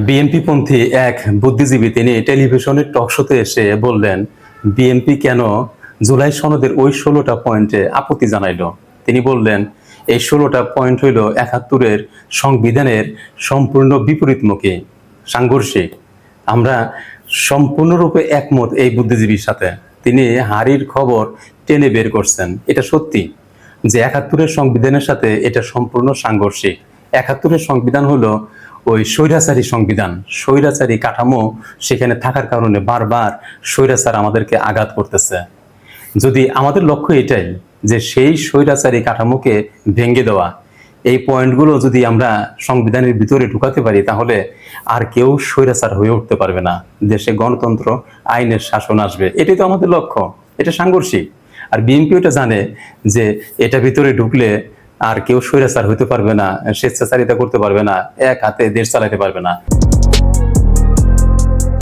BNP পন্থী এক বুদ্ধিজীবী তিনি টেলিভিশনের টক শোতে এসে বললেন, বিএনপি কেন জুলাই সনদের ওই ষোলোটা পয়েন্টে আপত্তি জানাইল? তিনি বললেন, এই ষোলোটা পয়েন্ট হইল একাত্তরের সংবিধানের সম্পূর্ণ বিপরীতমুখী, সাংঘর্ষিক। আমরা সম্পূর্ণরূপে একমত এই বুদ্ধিজীবীর সাথে। তিনি হারির খবর টেনে বের করছেন। এটা সত্যি যে একাত্তরের সংবিধানের সাথে এটা সম্পূর্ণ সাংঘর্ষিক। একাত্তরের সংবিধান হলো ওই স্বৈরাচারী সংবিধান। স্বৈরাচারী কাঠামো সেখানে থাকার কারণে বারবার স্বৈরাচার আমাদেরকে আঘাত করতেছে। যদি আমাদের লক্ষ্য এটাই যে সেই স্বৈরাচারী কাঠামোকে ভেঙে দেওয়া, এই পয়েন্টগুলো যদি আমরা সংবিধানের ভিতরে ঢুকাতে পারি, তাহলে আর কেউ স্বৈরাচার হয়ে উঠতে পারবে না। দেশে গণতন্ত্র, আইনের শাসন আসবে। এটাই তো আমাদের লক্ষ্য। এটা সাংঘর্ষিক। আর বিএনপি এটা জানে যে এটা ভিতরে ঢুকলে আর কেউ স্বৈরাচার হইতে পারবে না, স্বেচ্ছাচারিতা করতে পারবে না, এক হাতে দেশ চালাইতে পারবে না।